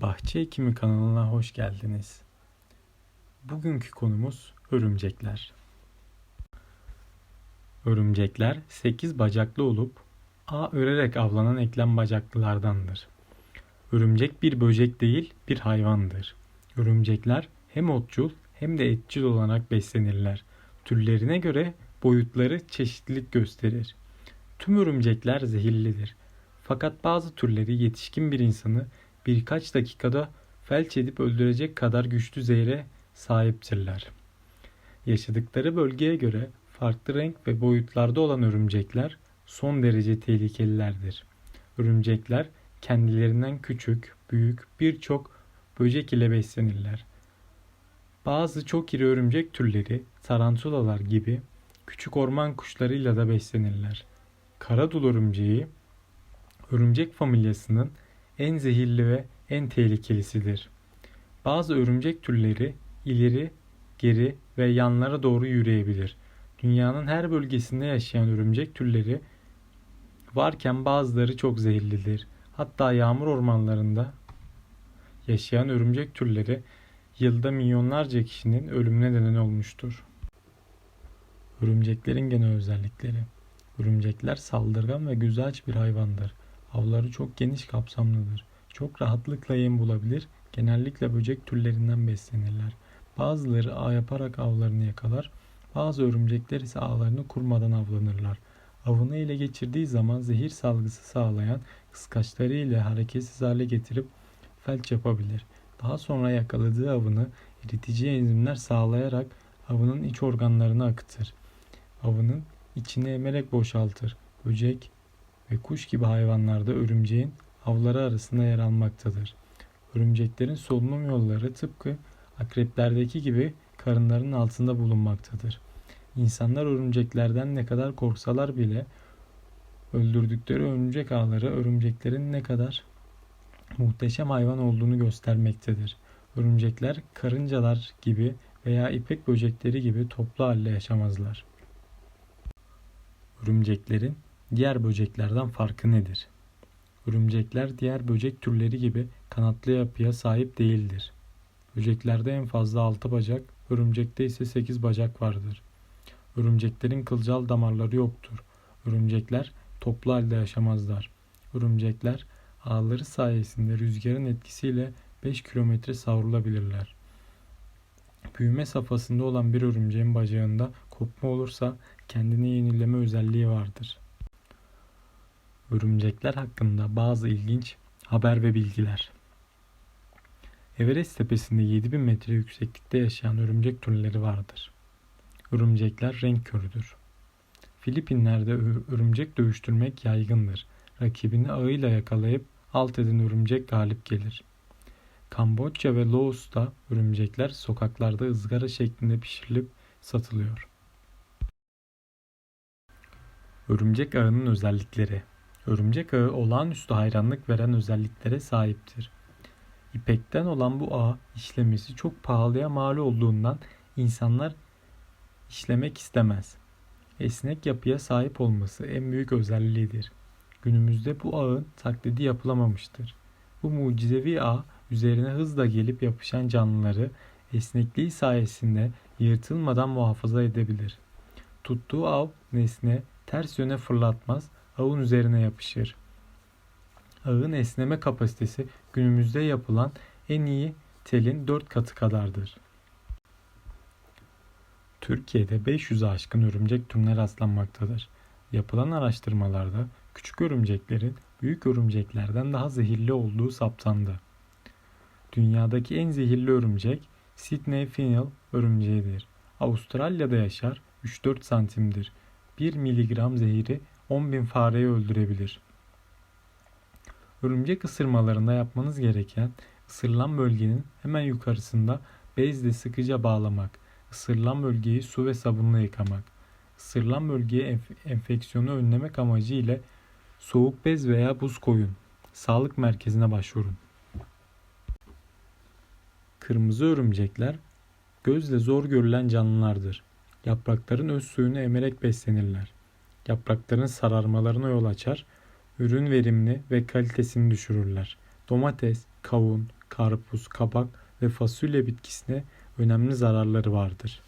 Bahçe Ekimi kanalına hoş geldiniz. Bugünkü konumuz örümcekler. Örümcekler 8 bacaklı olup ağ örerek avlanan eklem bacaklılardandır. Örümcek bir böcek değil, bir hayvandır. Örümcekler hem otçul hem de etçil olarak beslenirler. Türlerine göre boyutları çeşitlilik gösterir. Tüm örümcekler zehirlidir. Fakat bazı türleri yetişkin bir insanı birkaç dakikada felç edip öldürecek kadar güçlü zehre sahiptirler. Yaşadıkları bölgeye göre farklı renk ve boyutlarda olan örümcekler son derece tehlikelilerdir. Örümcekler kendilerinden küçük, büyük birçok böcek ile beslenirler. Bazı çok iri örümcek türleri tarantulalar gibi küçük orman kuşlarıyla da beslenirler. Karadul örümceği örümcek familyasının en zehirli ve en tehlikelisidir. Bazı örümcek türleri ileri, geri ve yanlara doğru yürüyebilir. Dünyanın her bölgesinde yaşayan örümcek türleri varken bazıları çok zehirlidir. Hatta yağmur ormanlarında yaşayan örümcek türleri yılda milyonlarca kişinin ölümüne neden olmuştur. Örümceklerin genel özellikleri Örümcekler saldırgan ve aç bir hayvandır. Avları çok geniş kapsamlıdır. Çok rahatlıkla yem bulabilir. Genellikle böcek türlerinden beslenirler. Bazıları ağ yaparak avlarını yakalar. Bazı örümcekler ise ağlarını kurmadan avlanırlar. Avını ele geçirdiği zaman zehir salgısı sağlayan kıskaçları ile hareketsiz hale getirip felç yapabilir. Daha sonra yakaladığı avını eritici enzimler sağlayarak avının iç organlarına akıtır. Avının içini emerek boşaltır. Böcek ve kuş gibi hayvanlarda örümceğin avları arasında yer almaktadır. Örümceklerin solunum yolları tıpkı akreplerdeki gibi karınlarının altında bulunmaktadır. İnsanlar örümceklerden ne kadar korksalar bile öldürdükleri örümcek ağları örümceklerin ne kadar muhteşem hayvan olduğunu göstermektedir. Örümcekler karıncalar gibi veya ipek böcekleri gibi toplu halde yaşamazlar. Örümceklerin diğer böceklerden farkı nedir? Örümcekler diğer böcek türleri gibi kanatlı yapıya sahip değildir. Böceklerde en fazla 6 bacak, örümcekte ise 8 bacak vardır. Örümceklerin kılcal damarları yoktur. Örümcekler toplu halde yaşamazlar. Örümcekler ağları sayesinde rüzgarın etkisiyle 5 kilometre savrulabilirler. Büyüme safhasında olan bir örümceğin bacağında kopma olursa kendini yenileme özelliği vardır. Örümcekler hakkında bazı ilginç haber ve bilgiler. Everest tepesinde 7000 metre yükseklikte yaşayan örümcek türleri vardır. Örümcekler renk körüdür. Filipinler'de örümcek dövüştürmek yaygındır. Rakibini ağıyla yakalayıp alt eden örümcek galip gelir. Kamboçya ve Laos'ta örümcekler sokaklarda ızgara şeklinde pişirilip satılıyor. Örümcek ağının özellikleri Örümcek ağı olağanüstü hayranlık veren özelliklere sahiptir. İpekten olan bu ağ işlemesi çok pahalıya mal olduğundan insanlar işlemek istemez. Esnek yapıya sahip olması en büyük özelliğidir. Günümüzde bu ağın taklidi yapılamamıştır. Bu mucizevi ağ üzerine hızla gelip yapışan canlıları esnekliği sayesinde yırtılmadan muhafaza edebilir. Tuttuğu av nesne ters yöne fırlatmaz, ağın üzerine yapışır. Ağın esneme kapasitesi günümüzde yapılan en iyi telin 4 katı kadardır. Türkiye'de 500'e aşkın örümcek türüne rastlanmaktadır. Yapılan araştırmalarda küçük örümceklerin büyük örümceklerden daha zehirli olduğu saptandı. Dünyadaki en zehirli örümcek Sydney Fennel örümceğidir. Avustralya'da yaşar 3-4 santimdir. 1 miligram zehiri 10 bin fareyi öldürebilir. Örümcek ısırmalarında yapmanız gereken ısırılan bölgenin hemen yukarısında bezle sıkıca bağlamak, ısırılan bölgeyi su ve sabunla yıkamak, ısırılan bölgeye enf- enfeksiyonu önlemek amacı ile soğuk bez veya buz koyun. Sağlık merkezine başvurun. Kırmızı örümcekler gözle zor görülen canlılardır. Yaprakların öz suyunu emerek beslenirler. Yaprakların sararmalarına yol açar, ürün verimini ve kalitesini düşürürler. Domates, kavun, karpuz, kabak ve fasulye bitkisine önemli zararları vardır.